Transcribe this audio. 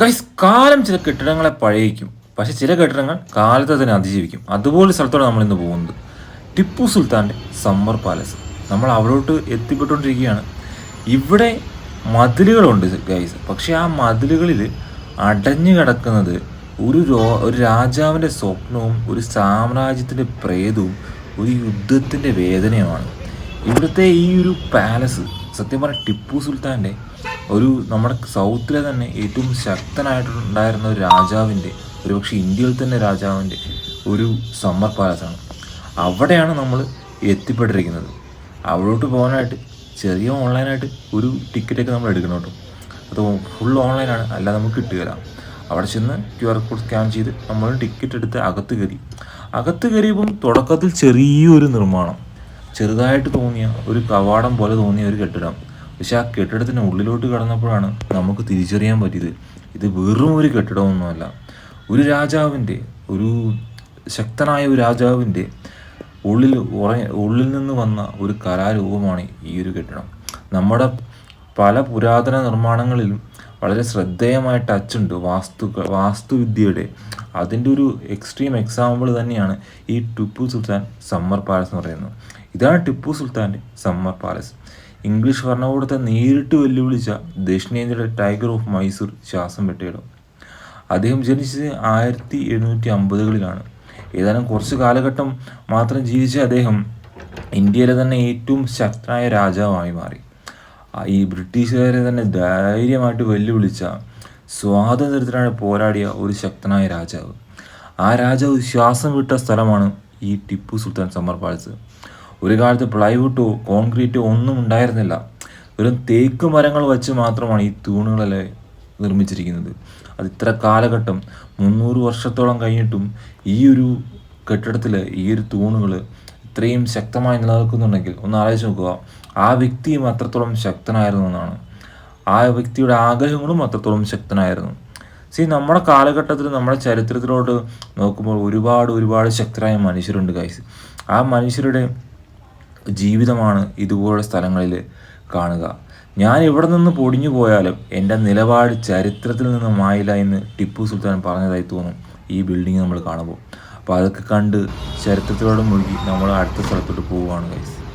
Guys കാലം ചില കെട്ടിടങ്ങളെ പഴയിക്കും. പക്ഷെ ചില കെട്ടിടങ്ങൾ കാലത്തെ തന്നെ അതിജീവിക്കും. അതുപോലെ സ്ഥലത്തോടെ നമ്മൾ ഇന്ന് പോകുന്നത്. ടിപ്പു സുൽത്താന്റെ സമ്മർ പാലസ്. നമ്മൾ അവിടോട്ട് എത്തിപ്പെട്ടുകൊണ്ടിരിക്കുകയാണ്. ഇവിടെ മതിലുകളുണ്ട് ഗൈസ് പക്ഷെ ആ മതിലുകളിൽ അടഞ്ഞു കിടക്കുന്നത് ഒരു രോ ഒരു രാജാവിന്റെ സ്വപ്നവും ഒരു സാമ്രാജ്യത്തിന്റെ പ്രേതവും ഒരു യുദ്ധത്തിന്റെ വേദനയുമാണ്. ഇവിടുത്തെ ഈ ഒരു പാലസ് സത്യം പറഞ്ഞാൽ ടിപ്പു സുൽത്താന്റെ ഒരു നമ്മുടെ സൗത്തിലെ തന്നെ ഏറ്റവും ശക്തനായിട്ടുണ്ടായിരുന്ന ഒരു രാജാവിന്റെ ഒരുപക്ഷെ ഇന്ത്യയിൽ തന്നെ രാജാവിന്റെ ഒരു സമ്മർ പാലസാണ് അവിടെയാണ് നമ്മൾ എത്തിപ്പെട്ടിരിക്കുന്നത്. അവിടോട്ട് പോകാനായിട്ട് ചെറിയ ഓൺലൈനായിട്ട് ഒരു ടിക്കറ്റൊക്കെ നമ്മൾ എടുക്കണം കേട്ടോ. അത് ഫുൾ ഓൺലൈനാണ് അല്ലാതെ നമുക്ക് കിട്ടുകയില്ല. അവിടെ ചെന്ന് ക്യു ആർ കോഡ് സ്കാൻ ചെയ്ത് നമ്മൾ ടിക്കറ്റ് എടുത്ത് അകത്ത് കയറി. അകത്ത് കയറിയപ്പം തുടക്കത്തിൽ ചെറിയൊരു നിർമ്മാണം. ചെറുതായിട്ട് തോന്നിയ ഒരു കവാടം പോലെ തോന്നിയ ഒരു കെട്ടിടം. പക്ഷെ ആ കെട്ടിടത്തിന് ഉള്ളിലോട്ട് കടന്നപ്പോഴാണ് നമുക്ക് തിരിച്ചറിയാൻ പറ്റിയത്. ഇത് വെറും ഒരു കെട്ടിടമൊന്നുമല്ല. ഒരു രാജാവിന്റെ ഒരു ശക്തനായ ഒരു രാജാവിന്റെ ഉള്ളിൽ ഉള്ളിൽ നിന്ന് വന്ന ഒരു കലാരൂപമാണ് ഈ ഒരു കെട്ടിടം. നമ്മുടെ പല പുരാതന നിർമ്മാണങ്ങളിലും വളരെ ശ്രദ്ധേയമായ ടച്ച് ഉണ്ട് വാസ്തു വാസ്തുവിദ്യയുടെ. അതിന്റെ ഒരു എക്സ്ട്രീം എക്സാമ്പിൾ തന്നെയാണ് ഈ ടിപ്പു സുൽത്താൻ സമ്മർ പാലസ് എന്ന് പറയുന്നത്. ഇതാണ് ടിപ്പു സുൽത്താന്റെ സമ്മർ പാലസ്. ഇംഗ്ലീഷ് ഭരണകൂടത്തെ നേരിട്ട് വെല്ലുവിളിച്ച ദക്ഷിണേന്ത്യയുടെ ടൈഗർ ഓഫ് മൈസൂർ ശ്വാസം വെട്ടിയിടം. അദ്ദേഹം ജനിച്ചത് ആയിരത്തി എഴുന്നൂറ്റി അമ്പതുകളിലാണ്. ഏതാനും കുറച്ച് കാലഘട്ടം മാത്രം ജീവിച്ച അദ്ദേഹം ഇന്ത്യയിലെ തന്നെ ഏറ്റവും ശക്തനായ രാജാവായി മാറി. ഈ ബ്രിട്ടീഷുകാരെ തന്നെ ധൈര്യമായിട്ട് വെല്ലുവിളിച്ച സ്വാതന്ത്ര്യത്തിനായി പോരാടിയ ഒരു ശക്തനായ രാജാവ്. ആ രാജാവ് ശ്വാസം വിട്ട സ്ഥലമാണ് ഈ ടിപ്പു സുൽത്താൻ പാലസ്. ഒരു കാലത്ത് പ്ലൈവുഡോ കോൺക്രീറ്റോ ഒന്നും ഉണ്ടായിരുന്നില്ല. വെറും തേക്ക് മരങ്ങൾ വെച്ച് മാത്രമാണ് ഈ തൂണുകളെ നിർമ്മിച്ചിരിക്കുന്നത്. അത് ഇത്ര കാലഘട്ടം മുന്നൂറ് വർഷത്തോളം കഴിഞ്ഞിട്ടും ഈ ഒരു കെട്ടിടത്തിൽ ഈ ഒരു തൂണുകൾ ഇത്രയും ശക്തമായി നിലനിൽക്കുന്നുണ്ടെങ്കിൽ ഒന്ന് ആലോചിച്ച് നോക്കുക. ആ വ്യക്തിയും അത്രത്തോളം ശക്തനായിരുന്നു എന്നാണ്. ആ വ്യക്തിയുടെ ആഗ്രഹങ്ങളും അത്രത്തോളം ശക്തനായിരുന്നു. സി നമ്മുടെ കാലഘട്ടത്തിൽ നമ്മുടെ ചരിത്രത്തിലോട്ട് നോക്കുമ്പോൾ ഒരുപാട് ഒരുപാട് ശക്തരായ മനുഷ്യരുണ്ട് ഗൈസ് ആ മനുഷ്യരുടെ ജീവിതമാണ് ഇതുപോലുള്ള സ്ഥലങ്ങളിൽ കാണുക. ഞാൻ ഇവിടെ നിന്ന് പൊടിഞ്ഞു പോയാലും എന്റെ നിലപാട് ചരിത്രത്തിൽ നിന്ന് മായില്ല എന്ന് ടിപ്പു സുൽത്താൻ പറഞ്ഞതായി തോന്നും ഈ ബിൽഡിങ് നമ്മൾ കാണുമ്പോൾ. അപ്പോൾ അതൊക്കെ കണ്ട് ചരിത്രത്തിലൂടെ മുഴുകി നമ്മൾ അടുത്ത സ്ഥലത്തോട്ട് പോവുകയാണ് ഗൈസ്